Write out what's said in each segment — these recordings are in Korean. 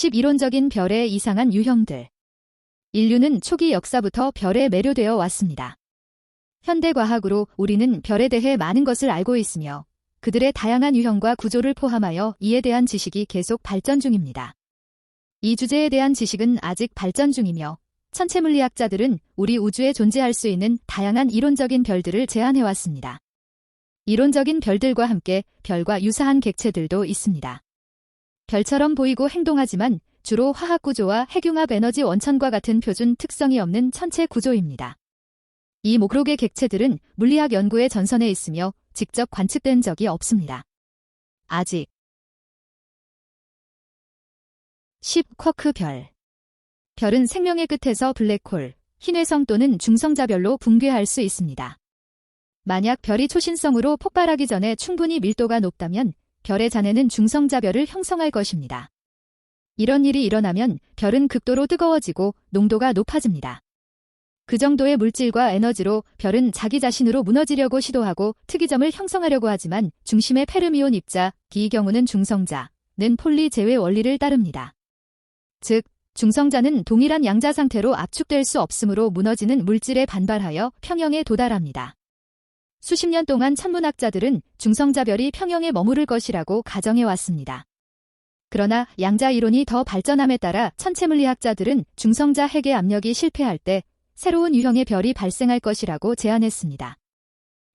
11원적인 별의 이상한 유형들. 인류는 초기 역사부터 별에 매료되어 왔습니다. 현대 과학으로 우리는 별에 대해 많은 것을 알고 있으며 그들의 다양한 유형과 구조를 포함하여 이에 대한 지식이 계속 발전 중입니다. 이 주제에 대한 지식은 아직 발전 중이며 천체 물리학자들은 우리 우주에 존재할 수 있는 다양한 이론적인 별들을 제안해왔습니다. 이론적인 별들과 함께 별과 유사한 객체들도 있습니다. 별처럼 보이고 행동하지만 주로 화학 구조와 핵융합 에너지 원천과 같은 표준 특성이 없는 천체 구조입니다. 이 목록의 객체들은 물리학 연구의 전선에 있으며 직접 관측된 적이 없습니다. 아직 10. 쿼크 별 별은 생명의 끝에서 블랙홀, 흰회성 또는 중성자별로 붕괴할 수 있습니다. 만약 별이 초신성으로 폭발하기 전에 충분히 밀도가 높다면 별의 잔해는 중성자별을 형성할 것입니다. 이런 일이 일어나면 별은 극도로 뜨거워지고 농도가 높아집니다. 그 정도의 물질과 에너지로 별은 자기 자신으로 무너지려고 시도하고 특이점을 형성하려고 하지만 중심의 페르미온 입자, 이 경우는 중성자는 폴리 제외 원리를 따릅니다. 즉, 중성자는 동일한 양자 상태로 압축될 수 없으므로 무너지는 물질에 반발하여 평형에 도달합니다. 수십 년 동안 천문학자들은 중성자별이 평형에 머무를 것이라고 가정해 왔습니다. 그러나 양자 이론이 더 발전함에 따라 천체 물리학자들은 중성자 핵의 압력이 실패할 때 새로운 유형의 별이 발생할 것이라고 제안했습니다.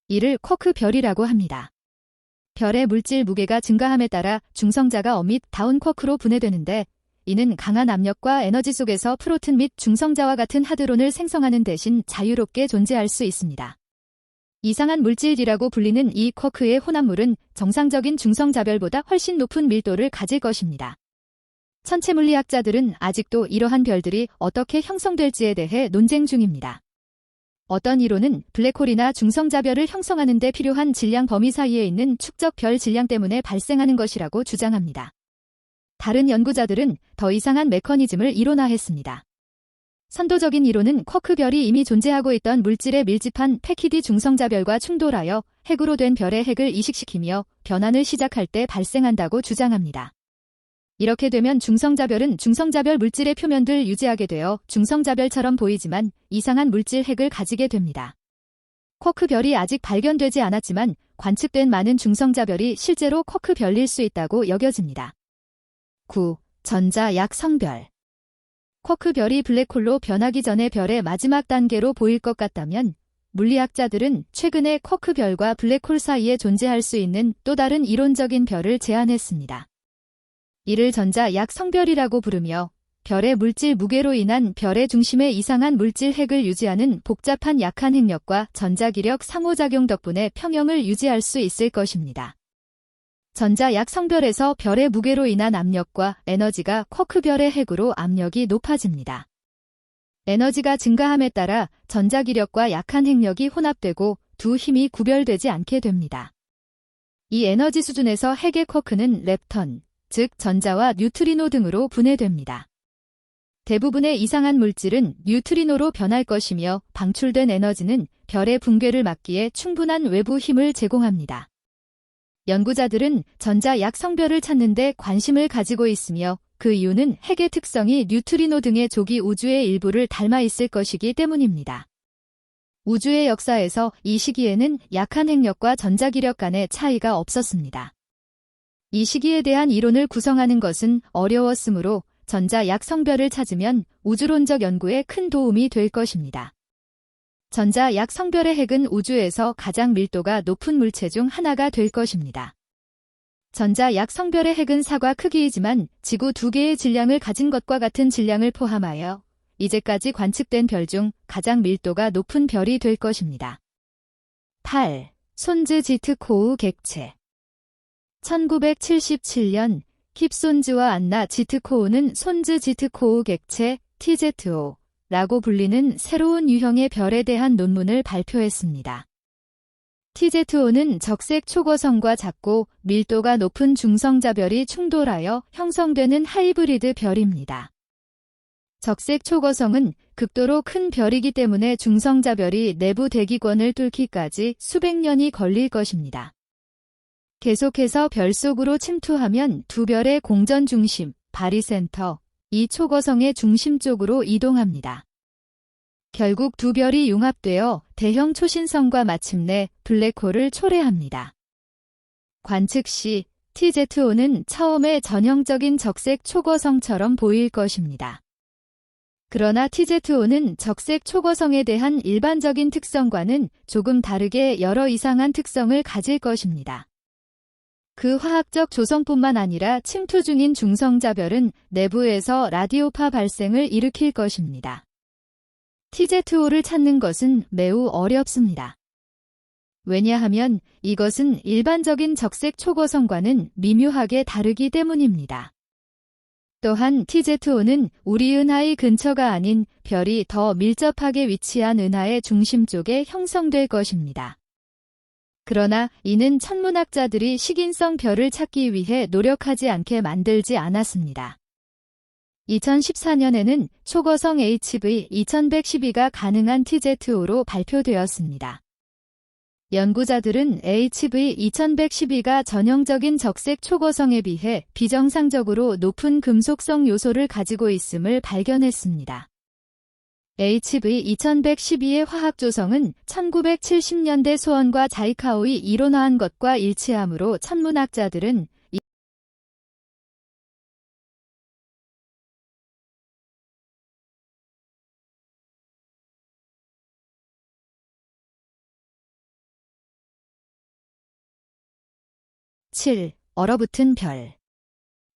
이를 쿼크 별이라고 합니다. 별의 물질 무게가 증가함에 따라 중성자가 어밋 다운 쿼크로 분해되는데 이는 강한 압력과 에너지 속에서 프로튼 및 중성자와 같은 하드론을 생성하는 대신 자유롭게 존재할 수 있습니다. 이상한 물질이라고 불리는 이 쿼크의 혼합물은 정상적인 중성자별보다 훨씬 높은 밀도를 가질 것입니다. 천체 물리학자들은 아직도 이러한 별들이 어떻게 형성될지에 대해 논쟁 중입니다. 어떤 이론은 블랙홀이나 중성자별을 형성하는 데 필요한 질량 범위 사이에 있는 축적 별 질량 때문에 발생하는 것이라고 주장합니다. 다른 연구자들은 더 이상한 메커니즘을 이론화했습니다. 선도적인 이론은 쿼크별이 이미 존재하고 있던 물질에 밀집한 패키디 중성자별과 충돌하여 핵으로 된 별의 핵을 이식시키며 변환을 시작할 때 발생한다고 주장합니다. 이렇게 되면 중성자별은 중성자별 물질의 표면들 유지하게 되어 중성자별처럼 보이지만 이상한 물질 핵을 가지게 됩니다. 쿼크별이 아직 발견되지 않았지만 관측된 많은 중성자별이 실제로 쿼크별일 수 있다고 여겨집니다. 9. 전자 약 성별 쿼크별이 블랙홀로 변하기 전에 별의 마지막 단계로 보일 것 같다면 물리학자들은 최근에 쿼크별과 블랙홀 사이에 존재할 수 있는 또 다른 이론적인 별을 제안했습니다. 이를 전자 약 성별이라고 부르며 별의 물질 무게로 인한 별의 중심에 이상한 물질 핵을 유지하는 복잡한 약한 핵력과 전자기력 상호작용 덕분에 평형을 유지할 수 있을 것입니다. 전자약 성별에서 별의 무게로 인한 압력과 에너지가 쿼크별의 핵으로 압력이 높아집니다. 에너지가 증가함에 따라 전자기력과 약한 핵력이 혼합되고 두 힘이 구별되지 않게 됩니다. 이 에너지 수준에서 핵의 쿼크는 렙턴, 즉 전자와 뉴트리노 등으로 분해됩니다. 대부분의 이상한 물질은 뉴트리노로 변할 것이며 방출된 에너지는 별의 붕괴를 막기에 충분한 외부 힘을 제공합니다. 연구자들은 전자 약 성별을 찾는데 관심을 가지고 있으며 그 이유는 핵의 특성이 뉴트리노 등의 조기 우주의 일부를 닮아 있을 것이기 때문입니다. 우주의 역사에서 이 시기에는 약한 핵력과 전자기력 간의 차이가 없었습니다. 이 시기에 대한 이론을 구성하는 것은 어려웠으므로 전자 약 성별을 찾으면 우주론적 연구에 큰 도움이 될 것입니다. 전자 약 성별의 핵은 우주에서 가장 밀도가 높은 물체 중 하나가 될 것입니다. 전자 약 성별의 핵은 사과 크기이지만 지구 두 개의 질량을 가진 것과 같은 질량을 포함하여 이제까지 관측된 별 중 가장 밀도가 높은 별이 될 것입니다. 8. 손즈 지트 코우 객체 1977년 킵손즈와 안나 지트코우는 손즈 지트코우 객체 TZO 라고 불리는 새로운 유형의 별에 대한 논문을 발표했습니다. TZO는 적색 초고성과 작고 밀도가 높은 중성자별이 충돌하여 형성되는 하이브리드 별입니다. 적색 초고성은 극도로 큰 별이기 때문에 중성자별이 내부 대기권을 뚫기까지 수백 년이 걸릴 것입니다. 계속해서 별 속으로 침투하면 두 별의 공전 중심, 바리센터, 이 초거성의 중심 쪽으로 이동합니다. 결국 두 별이 융합되어 대형 초신성과 마침내 블랙홀을 초래합니다. 관측 시 TZ5는 처음에 전형적인 적색 초거성처럼 보일 것입니다. 그러나 TZ5는 적색 초거성에 대한 일반적인 특성과는 조금 다르게 여러 이상한 특성을 가질 것입니다. 그 화학적 조성뿐만 아니라 침투 중인 중성자별은 내부에서 라디오파 발생을 일으킬 것입니다. TZ5를 찾는 것은 매우 어렵습니다. 왜냐하면 이것은 일반적인 적색 초거성과는 미묘하게 다르기 때문입니다. 또한 TZ5는 우리 은하의 근처가 아닌 별이 더 밀접하게 위치한 은하의 중심 쪽에 형성될 것입니다. 그러나 이는 천문학자들이 식인성 별을 찾기 위해 노력하지 않게 만들지 않았습니다. 2014년에는 초거성 HV 2112가 가능한 TZ5로 발표되었습니다. 연구자들은 HV 2112가 전형적인 적색 초거성에 비해 비정상적으로 높은 금속성 요소를 가지고 있음을 발견했습니다. HV 2112의 화학 조성은 1970년대 소원과 자이카오이 이론화한 것과 일치하므로 천문학자들은 7. 얼어붙은 별.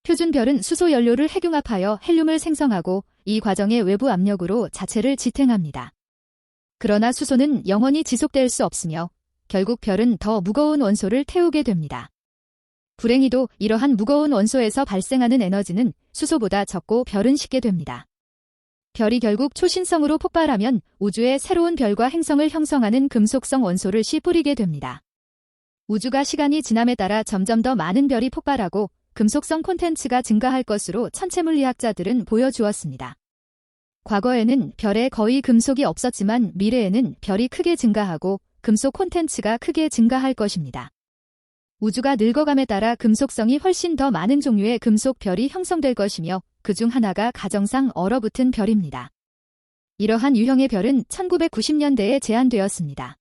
표준별은 수소 연료를 핵융합하여 헬륨을 생성하고 이 과정의 외부 압력으로 자체를 지탱합니다. 그러나 수소는 영원히 지속될 수 없으며 결국 별은 더 무거운 원소를 태우게 됩니다. 불행히도 이러한 무거운 원소에서 발생하는 에너지는 수소보다 적고 별은 식게 됩니다. 별이 결국 초신성으로 폭발하면 우주에 새로운 별과 행성을 형성하는 금속성 원소를 씨 뿌리게 됩니다. 우주가 시간이 지남에 따라 점점 더 많은 별이 폭발하고 금속성 콘텐츠가 증가할 것으로 천체물리학자들은 보여주었습니다. 과거에는 별에 거의 금속이 없었지만 미래에는 별이 크게 증가하고 금속 콘텐츠가 크게 증가할 것입니다. 우주가 늙어감에 따라 금속성이 훨씬 더 많은 종류의 금속 별이 형성될 것이며 그 중 하나가 가정상 얼어붙은 별입니다. 이러한 유형의 별은 1990년대에 제안되었습니다.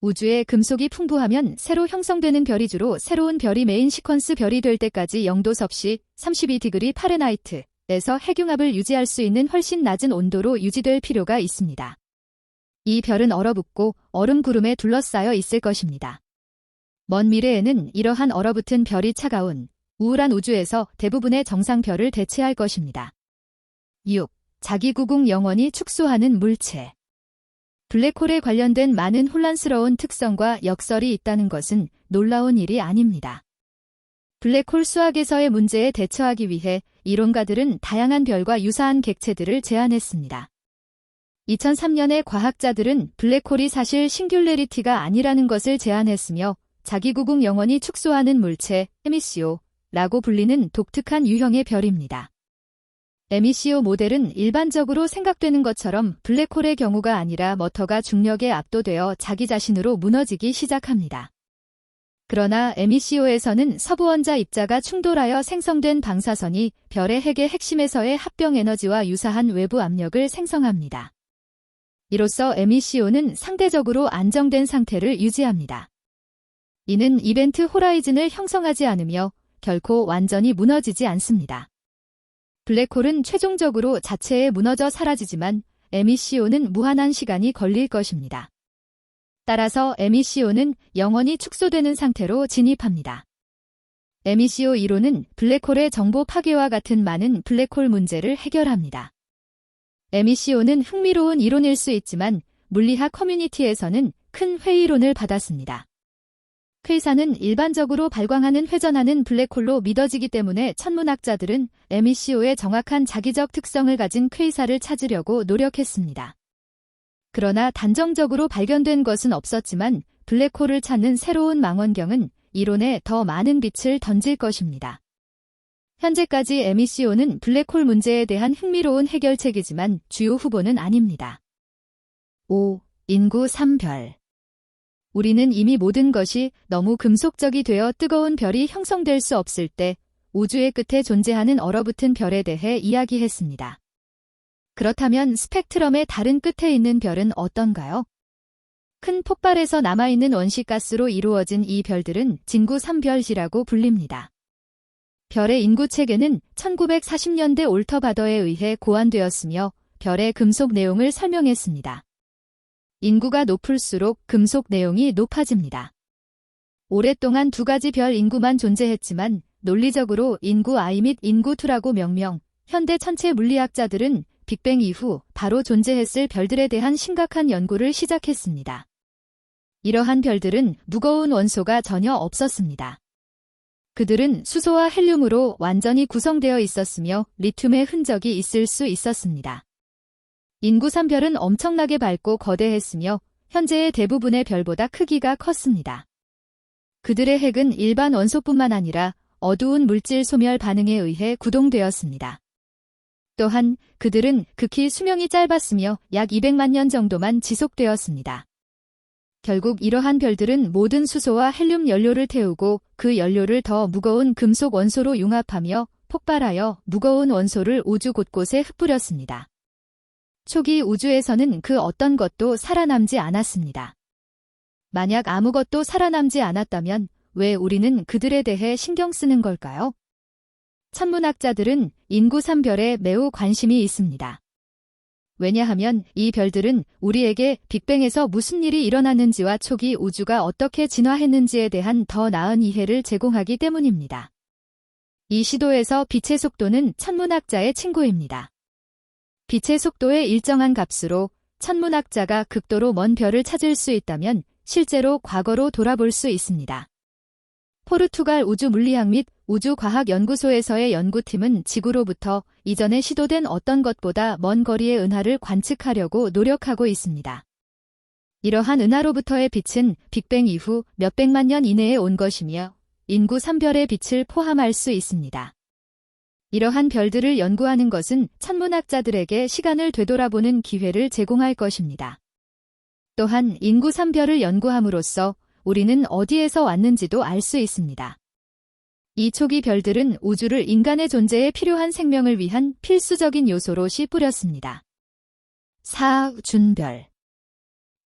우주에 금속이 풍부하면 새로 형성되는 별이 주로 새로운 별이 메인 시퀀스 별이 될 때까지 영도 섭씨 32디그리 파레나이트에서 핵융합을 유지할 수 있는 훨씬 낮은 온도로 유지될 필요가 있습니다. 이 별은 얼어붙고 얼음 구름에 둘러싸여 있을 것입니다. 먼 미래에는 이러한 얼어붙은 별이 차가운 우울한 우주에서 대부분의 정상별을 대체할 것입니다. 6. 자기구궁 영원히 축소하는 물체 블랙홀에 관련된 많은 혼란스러운 특성과 역설이 있다는 것은 놀라운 일이 아닙니다. 블랙홀 수학에서의 문제에 대처하기 위해 이론가들은 다양한 별과 유사한 객체들을 제안했습니다. 2003년에 과학자들은 블랙홀이 사실 싱귤레리티가 아니라는 것을 제안했으며 자기 구궁 영원히 축소하는 물체, 에미시오라고 불리는 독특한 유형의 별입니다. MECO 모델은 일반적으로 생각되는 것처럼 블랙홀의 경우가 아니라 머터가 중력에 압도되어 자기 자신으로 무너지기 시작합니다. 그러나 MECO에서는 서부원자 입자가 충돌하여 생성된 방사선이 별의 핵의 핵심에서의 합병 에너지와 유사한 외부 압력을 생성합니다. 이로써 MECO는 상대적으로 안정된 상태를 유지합니다. 이는 이벤트 호라이즌을 형성하지 않으며 결코 완전히 무너지지 않습니다. 블랙홀은 최종적으로 자체에 무너져 사라지지만 MECO는 무한한 시간이 걸릴 것입니다. 따라서 MECO는 영원히 축소되는 상태로 진입합니다. MECO 이론은 블랙홀의 정보 파괴와 같은 많은 블랙홀 문제를 해결합니다. MECO는 흥미로운 이론일 수 있지만 물리학 커뮤니티에서는 큰 회의론을 받았습니다. 회사는 일반적으로 발광하는 회전하는 블랙홀로 믿어지기 때문에 천문학자들은 MECO의 정확한 자기적 특성을 가진 퀘이사를 찾으려고 노력했습니다. 그러나 단정적으로 발견된 것은 없었지만 블랙홀을 찾는 새로운 망원경은 이론에 더 많은 빛을 던질 것입니다. 현재까지 MECO는 블랙홀 문제에 대한 흥미로운 해결책이지만 주요 후보는 아닙니다. 5. 인구 3별 우리는 이미 모든 것이 너무 금속적이 되어 뜨거운 별이 형성될 수 없을 때 우주의 끝에 존재하는 얼어붙은 별에 대해 이야기했습니다. 그렇다면 스펙트럼의 다른 끝에 있는 별은 어떤가요? 큰 폭발에서 남아있는 원시가스로 이루어진 이 별들은 진구 3별이라고 불립니다. 별의 인구 체계는 1940년대 올터바더에 의해 고안되었으며 별의 금속 내용을 설명했습니다. 인구가 높을수록 금속 내용이 높아집니다. 오랫동안 두 가지 별 인구만 존재했지만 논리적으로 인구 I 및 인구 2라고 명명, 현대 천체 물리학자들은 빅뱅 이후 바로 존재했을 별들에 대한 심각한 연구를 시작했습니다. 이러한 별들은 무거운 원소가 전혀 없었습니다. 그들은 수소와 헬륨으로 완전히 구성되어 있었으며 리튬의 흔적이 있을 수 있었습니다. 인구 3별은 엄청나게 밝고 거대했으며 현재의 대부분의 별보다 크기가 컸습니다. 그들의 핵은 일반 원소뿐만 아니라 어두운 물질 소멸 반응에 의해 구동되었습니다. 또한 그들은 극히 수명이 짧았으며 약 200만 년 정도만 지속되었습니다. 결국 이러한 별들은 모든 수소와 헬륨 연료를 태우고 그 연료를 더 무거운 금속 원소로 융합하며 폭발하여 무거운 원소를 우주 곳곳에 흩뿌렸습니다. 초기 우주에서는 그 어떤 것도 살아남지 않았습니다. 만약 아무것도 살아남지 않았다면 왜 우리는 그들에 대해 신경 쓰는 걸까요? 천문학자들은 인구 3별에 매우 관심이 있습니다. 왜냐하면 이 별들은 우리에게 빅뱅에서 무슨 일이 일어났는지와 초기 우주가 어떻게 진화했는지에 대한 더 나은 이해를 제공하기 때문입니다. 이 시도에서 빛의 속도는 천문학자의 친구입니다. 빛의 속도의 일정한 값으로 천문학자가 극도로 먼 별을 찾을 수 있다면 실제로 과거로 돌아볼 수 있습니다. 포르투갈 우주물리학 및 우주과학연구소에서의 연구팀은 지구로부터 이전에 시도된 어떤 것보다 먼 거리의 은하를 관측하려고 노력하고 있습니다. 이러한 은하로부터의 빛은 빅뱅 이후 몇백만 년 이내에 온 것이며 인구 3별의 빛을 포함할 수 있습니다. 이러한 별들을 연구하는 것은 천문학자들에게 시간을 되돌아보는 기회를 제공할 것입니다. 또한 인구 3별을 연구함으로써 우리는 어디에서 왔는지도 알 수 있습니다. 이 초기 별들은 우주를 인간의 존재에 필요한 생명을 위한 필수적인 요소로 씨 뿌렸습니다. 4. 준별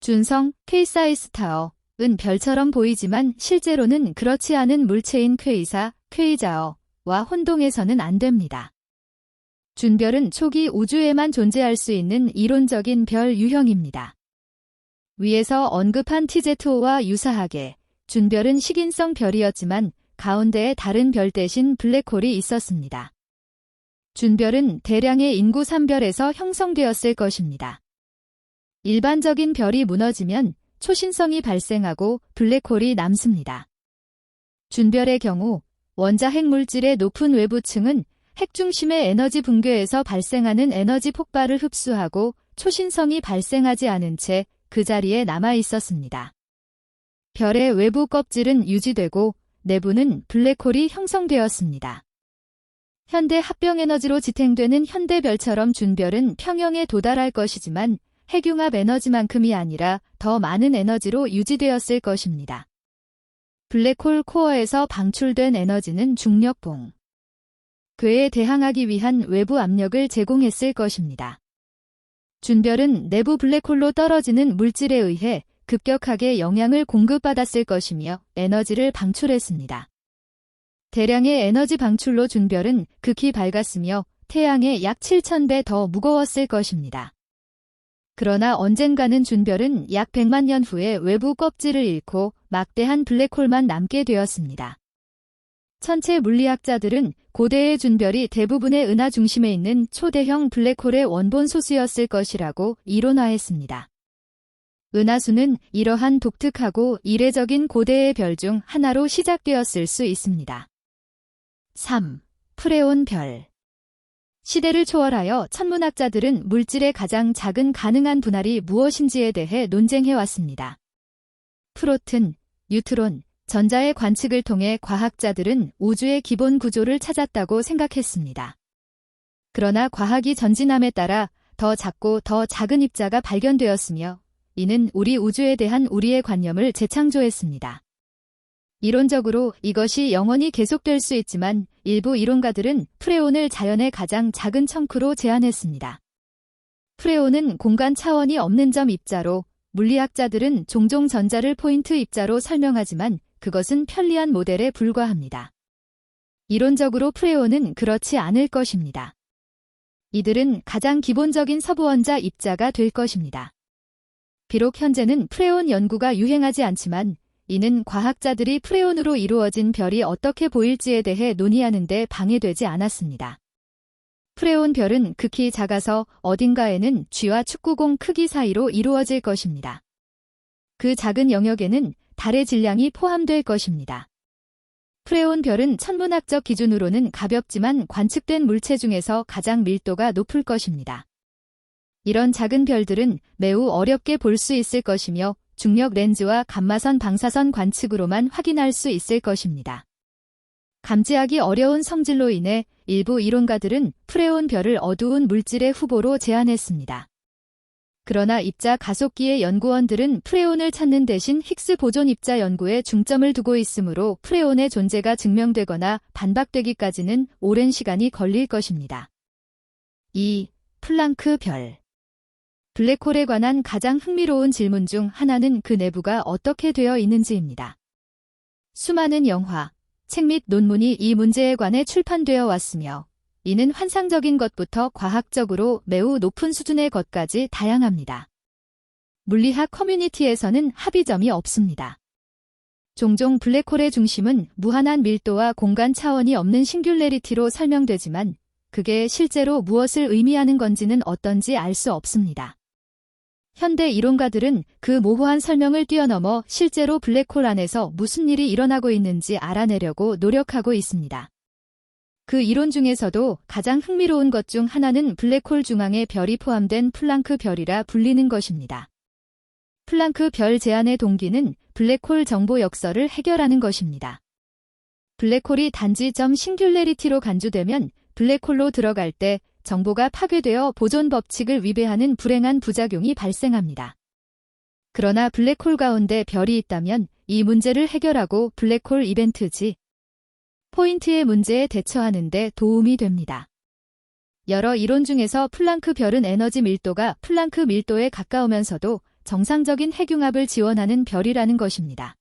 준성 퀘이사이 스타어 은 별처럼 보이지만 실제로는 그렇지 않은 물체인 퀘이사, 퀘이자어 와 혼동해서는 안 됩니다. 준별은 초기 우주에만 존재할 수 있는 이론적인 별 유형입니다. 위에서 언급한 TZ5와 유사하게 준별은 식인성 별이었지만 가운데에 다른 별 대신 블랙홀이 있었습니다. 준별은 대량의 인구 3별에서 형성되었을 것입니다. 일반적인 별이 무너지면 초신성이 발생하고 블랙홀이 남습니다. 준별의 경우 원자 핵 물질의 높은 외부층은 핵 중심의 에너지 붕괴에서 발생하는 에너지 폭발을 흡수하고 초신성이 발생하지 않은 채 그 자리에 남아 있었습니다. 별의 외부 껍질은 유지되고 내부는 블랙홀이 형성되었습니다. 현대 합병에너지로 지탱되는 현대별처럼 준별은 평형에 도달할 것이지만 핵융합 에너지만큼이 아니라 더 많은 에너지로 유지되었을 것입니다. 블랙홀 코어에서 방출된 에너지는 중력봉. 그에 대항하기 위한 외부 압력을 제공했을 것입니다. 준별은 내부 블랙홀로 떨어지는 물질에 의해 급격하게 영향을 공급받았을 것이며 에너지를 방출했습니다. 대량의 에너지 방출로 준별은 극히 밝았으며 태양의 약 7,000배 더 무거웠을 것입니다. 그러나 언젠가는 준별은 약 100만 년 후에 외부 껍질을 잃고 막대한 블랙홀만 남게 되었습니다. 천체 물리학자들은 고대의 준별이 대부분의 은하 중심에 있는 초대형 블랙홀의 원본 소수였을 것이라고 이론화했습니다. 은하수는 이러한 독특하고 이례적인 고대의 별 중 하나로 시작되었을 수 있습니다. 3. 프레온 별 시대를 초월하여 천문학자들은 물질의 가장 작은 가능한 분할이 무엇인지에 대해 논쟁해왔습니다. 프로튼, 뉴트론, 전자의 관측을 통해 과학자들은 우주의 기본 구조를 찾았다고 생각했습니다. 그러나 과학이 전진함에 따라 더 작고 더 작은 입자가 발견되었으며 이는 우리 우주에 대한 우리의 관념을 재창조했습니다. 이론적으로 이것이 영원히 계속될 수 있지만 일부 이론가들은 프레온을 자연의 가장 작은 청크로 제안했습니다. 프레온은 공간 차원이 없는 점 입자로 물리학자들은 종종 전자를 포인트 입자로 설명하지만 그것은 편리한 모델에 불과합니다. 이론적으로 프레온은 그렇지 않을 것입니다. 이들은 가장 기본적인 서부원자 입자가 될 것입니다. 비록 현재는 프레온 연구가 유행하지 않지만 이는 과학자들이 프레온으로 이루어진 별이 어떻게 보일지에 대해 논의하는 데 방해되지 않았습니다. 프레온 별은 극히 작아서 어딘가에는 쥐와 축구공 크기 사이로 이루어질 것입니다. 그 작은 영역에는 달의 질량이 포함될 것입니다. 프레온 별은 천문학적 기준으로는 가볍지만 관측된 물체 중에서 가장 밀도가 높을 것입니다. 이런 작은 별들은 매우 어렵게 볼 수 있을 것이며 중력 렌즈와 감마선 방사선 관측으로만 확인할 수 있을 것입니다. 감지하기 어려운 성질로 인해 일부 이론가들은 프레온 별을 어두운 물질의 후보로 제안했습니다. 그러나 입자 가속기의 연구원들은 프레온을 찾는 대신 힉스 보존 입자 연구에 중점을 두고 있으므로 프레온의 존재가 증명되거나 반박되기까지는 오랜 시간이 걸릴 것입니다. 2. 플랑크 별 블랙홀에 관한 가장 흥미로운 질문 중 하나는 그 내부가 어떻게 되어 있는지입니다. 수많은 영화, 책 및 논문이 이 문제에 관해 출판되어 왔으며 이는 환상적인 것부터 과학적으로 매우 높은 수준의 것까지 다양합니다. 물리학 커뮤니티에서는 합의점이 없습니다. 종종 블랙홀의 중심은 무한한 밀도와 공간 차원이 없는 싱귤레리티로 설명되지만 그게 실제로 무엇을 의미하는 건지는 어떤지 알 수 없습니다. 현대 이론가들은 그 모호한 설명을 뛰어넘어 실제로 블랙홀 안에서 무슨 일이 일어나고 있는지 알아내려고 노력하고 있습니다. 그 이론 중에서도 가장 흥미로운 것 중 하나는 블랙홀 중앙에 별이 포함된 플랑크 별이라 불리는 것입니다. 플랑크 별 제안의 동기는 블랙홀 정보 역설을 해결하는 것입니다. 블랙홀이 단지 점 싱귤레리티로 간주되면 블랙홀로 들어갈 때 정보가 파괴되어 보존 법칙을 위배하는 불행한 부작용이 발생합니다. 그러나 블랙홀 가운데 별이 있다면 이 문제를 해결하고 블랙홀 이벤트지 포인트의 문제에 대처하는 데 도움이 됩니다. 여러 이론 중에서 플랑크 별은 에너지 밀도가 플랑크 밀도에 가까우면서도 정상적인 핵융합을 지원하는 별이라는 것입니다.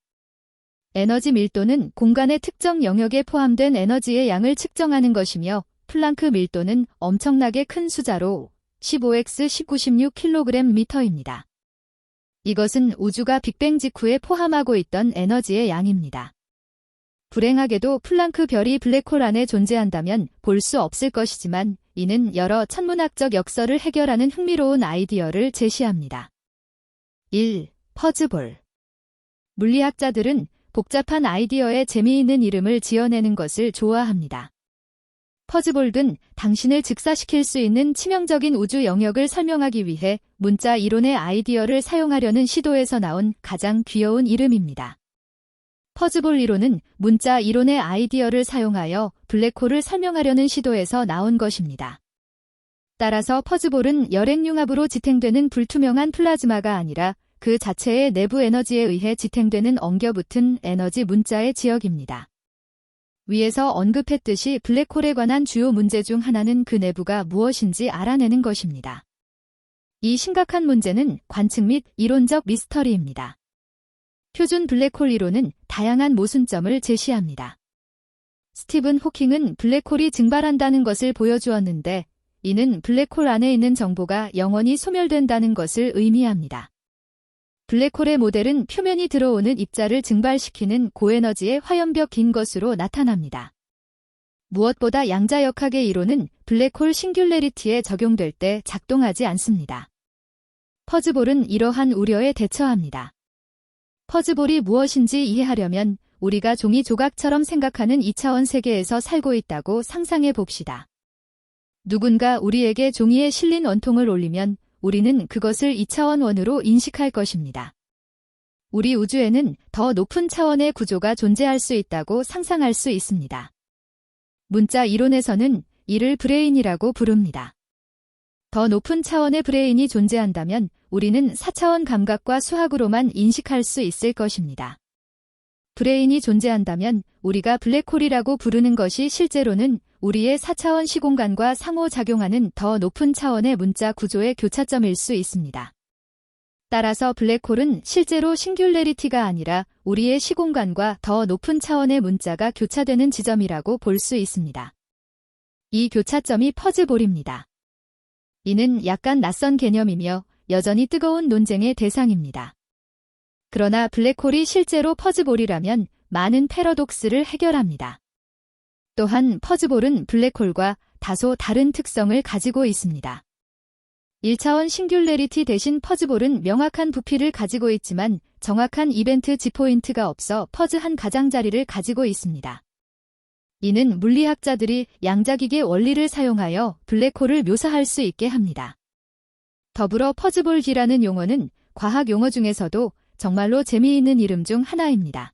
에너지 밀도는 공간의 특정 영역에 포함된 에너지의 양을 측정하는 것이며 플랑크 밀도는 엄청나게 큰 숫자로 15x 1916kgm입니다. 이것은 우주가 빅뱅 직후에 포함하고 있던 에너지의 양입니다. 불행하게도 플랑크 별이 블랙홀 안에 존재한다면 볼 수 없을 것이지만 이는 여러 천문학적 역설을 해결하는 흥미로운 아이디어를 제시합니다. 1. 퍼즈볼 물리학자들은 복잡한 아이디어에 재미있는 이름을 지어내는 것을 좋아합니다. 퍼즈볼든 당신을 즉사시킬 수 있는 치명적인 우주 영역을 설명하기 위해 문자 이론의 아이디어를 사용하려는 시도에서 나온 가장 귀여운 이름입니다. 퍼즈볼 이론은 문자 이론의 아이디어를 사용하여 블랙홀을 설명하려는 시도에서 나온 것입니다. 따라서 퍼즈볼은 열핵융합으로 지탱되는 불투명한 플라즈마가 아니라 그 자체의 내부 에너지에 의해 지탱되는 엉겨붙은 에너지 문자의 지역입니다. 위에서 언급했듯이 블랙홀에 관한 주요 문제 중 하나는 그 내부가 무엇인지 알아내는 것입니다. 이 심각한 문제는 관측 및 이론적 미스터리입니다. 표준 블랙홀 이론은 다양한 모순점을 제시합니다. 스티븐 호킹은 블랙홀이 증발한다는 것을 보여주었는데 이는 블랙홀 안에 있는 정보가 영원히 소멸된다는 것을 의미합니다. 블랙홀의 모델은 표면이 들어오는 입자를 증발시키는 고에너지의 화염벽 긴 것으로 나타납니다. 무엇보다 양자역학의 이론은 블랙홀 싱귤레리티에 적용될 때 작동하지 않습니다. 퍼즈볼은 이러한 우려에 대처합니다. 퍼즈볼이 무엇인지 이해하려면 우리가 종이 조각처럼 생각하는 2차원 세계에서 살고 있다고 상상해 봅시다. 누군가 우리에게 종이에 실린 원통을 올리면 우리는 그것을 2차원 원으로 인식할 것입니다. 우리 우주에는 더 높은 차원의 구조가 존재할 수 있다고 상상할 수 있습니다. 문자 이론에서는 이를 브레인이라고 부릅니다. 더 높은 차원의 브레인이 존재한다면 우리는 4차원 감각과 수학으로만 인식할 수 있을 것입니다. 브레인이 존재한다면 우리가 블랙홀이라고 부르는 것이 실제로는 우리의 4차원 시공간과 상호작용하는 더 높은 차원의 문자 구조의 교차점일 수 있습니다. 따라서 블랙홀은 실제로 싱귤레리티가 아니라 우리의 시공간과 더 높은 차원의 문자가 교차되는 지점이라고 볼 수 있습니다. 이 교차점이 퍼즈볼입니다. 이는 약간 낯선 개념이며 여전히 뜨거운 논쟁의 대상입니다. 그러나 블랙홀이 실제로 퍼즈볼이라면 많은 패러독스를 해결합니다. 또한 퍼즈볼은 블랙홀과 다소 다른 특성을 가지고 있습니다. 1차원 싱귤레리티 대신 퍼즈볼은 명확한 부피를 가지고 있지만 정확한 이벤트 지포인트가 없어 퍼즈 한 가장자리를 가지고 있습니다. 이는 물리학자들이 양자기계 원리를 사용하여 블랙홀을 묘사할 수 있게 합니다. 더불어 퍼즈볼기라는 용어는 과학 용어 중에서도 정말로 재미있는 이름 중 하나입니다.